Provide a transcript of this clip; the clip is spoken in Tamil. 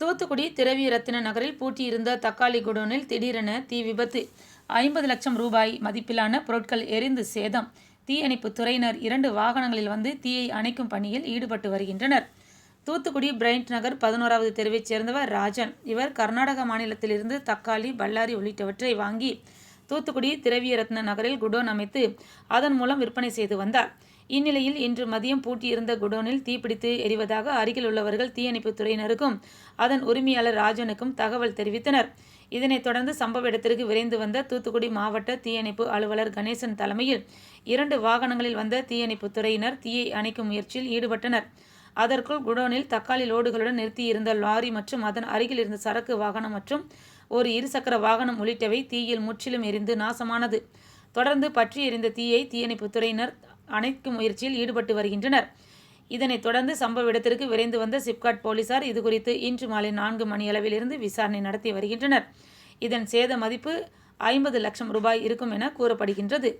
தூத்துக்குடி திரவி ரத்தின நகரில் பூட்டியிருந்த தக்காளி குடோனில் திடீரென தீ விபத்து. ஐம்பது லட்சம் ரூபாய் மதிப்பிலான பொருட்கள் எரிந்து சேதம். தீயணைப்பு துறையினர் இரண்டு வாகனங்களில் வந்து தீயை அணைக்கும் பணியில் ஈடுபட்டு வருகின்றனர். தூத்துக்குடி பிரைண்ட் நகர் பதினோராவது தெருவைச் சேர்ந்தவர் ராஜன். இவர் கர்நாடக மாநிலத்திலிருந்து தக்காளி பல்லாரி உள்ளிட்டவற்றை வாங்கி தூத்துக்குடி திரவிய ரத்ன நகரில் குடோன் அமைத்து அதன் மூலம் விற்பனை செய்து வந்தார். இந்நிலையில் இன்று மதியம் பூட்டியிருந்த குடோனில் தீப்பிடித்து எரிவதாக அருகில் உள்ளவர்கள் தீயணைப்புத் துறையினருக்கும் அதன் உரிமையாளர் ராஜனுக்கும் தகவல் தெரிவித்தனர். இதனைத் தொடர்ந்து சம்பவ இடத்திற்கு விரைந்து வந்த தூத்துக்குடி மாவட்ட தீயணைப்பு அலுவலர் கணேசன் தலைமையில் இரண்டு வாகனங்களில் வந்த தீயணைப்புத் துறையினர் தீயை அணைக்கும் முயற்சியில் ஈடுபட்டனர். அதற்குள் குடோனில் தக்காளி லோடுகளுடன் நிறுத்தியிருந்த லாரி மற்றும் அதன் அருகில் இருந்த சரக்கு வாகனம் மற்றும் ஒரு இருசக்கர வாகனம் உள்ளிட்டவை தீயில் முற்றிலும் எரிந்து நாசமானது. தொடர்ந்து பற்றி எரிந்த தீயை தீயணைப்புத் துறையினர் அணைக்கும் முயற்சியில் ஈடுபட்டு வருகின்றனர். இதனைத் தொடர்ந்து சம்பவ இடத்திற்கு விரைந்து வந்த சிப்காட் போலீசார் இதுகுறித்து இன்று மாலை நான்கு மணியளவிலிருந்து விசாரணை நடத்தி வருகின்றனர். இதன் சேத மதிப்பு ஐம்பது லட்சம் ரூபாய் இருக்கும் என கூறப்படுகின்றது.